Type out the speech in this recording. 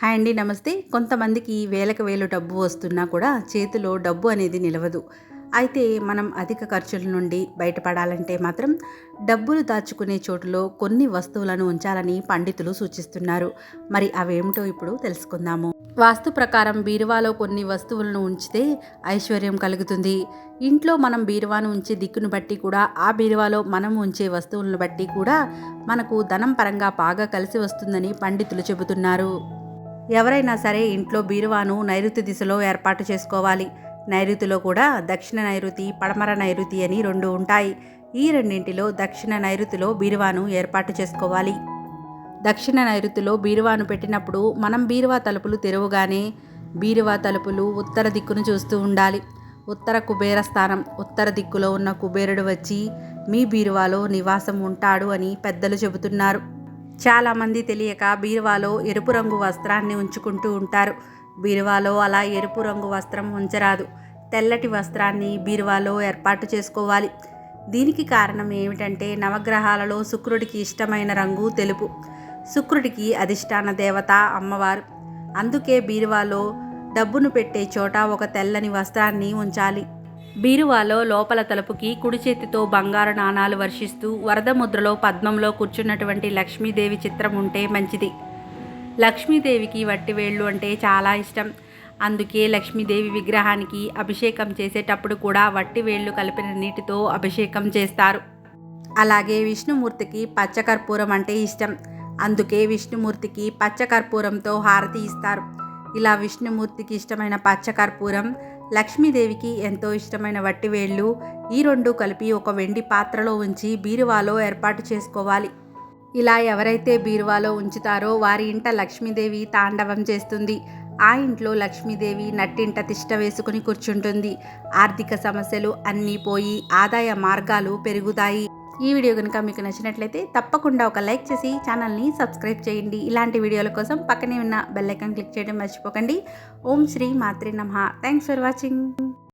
Hi అండి నమస్తే. కొంతమందికి వేలకు వేలు డబ్బు వస్తున్నా కూడా చేతిలో డబ్బు అనేది నిలవదు. అయితే మనం అధిక ఖర్చుల నుండి బయటపడాలంటే మాత్రం డబ్బులు దాచుకునే చోటులో కొన్ని వస్తువులను ఉంచాలని పండితులు సూచిస్తున్నారు. మరి అవేమిటో ఇప్పుడు తెలుసుకుందాము. వాస్తు ప్రకారం బీరువాలో కొన్ని వస్తువులను ఉంచితే ఐశ్వర్యం కలుగుతుంది. ఇంట్లో మనం బీరువాను ఉంచే దిక్కును బట్టి కూడా ఆ బీరువాలో మనం ఉంచే వస్తువులను బట్టి కూడా మనకు ధనం పరంగా బాగా కలిసి వస్తుందని పండితులు చెబుతున్నారు. ఎవరైనా సరే ఇంట్లో బీరువాను నైరుతి దిశలో ఏర్పాటు చేసుకోవాలి. నైరుతిలో కూడా దక్షిణ నైరుతి పడమర నైరుతి అని రెండు ఉంటాయి. ఈ రెండింటిలో దక్షిణ నైరుతిలో బీరువాను ఏర్పాటు చేసుకోవాలి. దక్షిణ నైరుతిలో బీరువాను పెట్టినప్పుడు మనం బీరువా తలుపులు తెరవగానే బీరువా తలుపులు ఉత్తర దిక్కును చూస్తూ ఉండాలి. ఉత్తర కుబేర స్థానం ఉత్తర దిక్కులో ఉన్న కుబేరుడు వచ్చి మీ బీరువాలో నివాసం ఉంటాడు అని పెద్దలు చెబుతున్నారు. చాలామంది తెలియక బీరువాలో ఎరుపు రంగు వస్త్రాన్ని ఉంచుకుంటూ ఉంటారు. బీరువాలో అలా ఎరుపు రంగు వస్త్రం ఉంచరాదు. తెల్లటి వస్త్రాన్ని బీరువాలో ఏర్పాటు చేసుకోవాలి. దీనికి కారణం ఏమిటంటే నవగ్రహాలలో శుక్రుడికి ఇష్టమైన రంగు తెలుపు. శుక్రుడికి అధిష్టాన దేవత అమ్మవారు. అందుకే బీరువాలో డబ్బును పెట్టే చోట ఒక తెల్లని వస్త్రాన్ని ఉంచాలి. బీరువాలో లోపల తలుపుకి కుడి చేతితో బంగారు నాణాలు వర్షిస్తూ వరద ముద్రలో పద్మంలో కూర్చున్నటువంటి లక్ష్మీదేవి చిత్రం ఉంటే మంచిది. లక్ష్మీదేవికి వట్టివేళ్ళు అంటే చాలా ఇష్టం. అందుకే లక్ష్మీదేవి విగ్రహానికి అభిషేకం చేసేటప్పుడు కూడా వట్టివేళ్ళు కలిపిన నీటితో అభిషేకం చేస్తారు. అలాగే విష్ణుమూర్తికి పచ్చకర్పూరం అంటే ఇష్టం. అందుకే విష్ణుమూర్తికి పచ్చకర్పూరంతో హారతి ఇస్తారు. ఇలా విష్ణుమూర్తికి ఇష్టమైన పచ్చకర్పూరం లక్ష్మీదేవికి ఎంతో ఇష్టమైన వట్టివేళ్ళు ఈ రెండు కలిపి ఒక వెండి పాత్రలో ఉంచి బీరువాలో ఏర్పాటు చేసుకోవాలి. ఇలా ఎవరైతే బీరువాలో ఉంచుతారో వారి ఇంట లక్ష్మీదేవి తాండవం చేస్తుంది. ఆ ఇంట్లో లక్ష్మీదేవి నట్టింట తిష్ట వేసుకుని కూర్చుంటుంది. ఆర్థిక సమస్యలు అన్నీ పోయి ఆదాయ మార్గాలు పెరుగుతాయి. ఈ వీడియో కనుక మీకు నచ్చినట్లయితే తప్పకుండా ఒక లైక్ చేసి ఛానల్ని సబ్స్క్రైబ్ చేయండి. ఇలాంటి వీడియోల కోసం పక్కనే ఉన్న బెల్లైకాన్ క్లిక్ చేయడం మర్చిపోకండి. ఓం శ్రీ మాత్రి నమ. Thanks for watching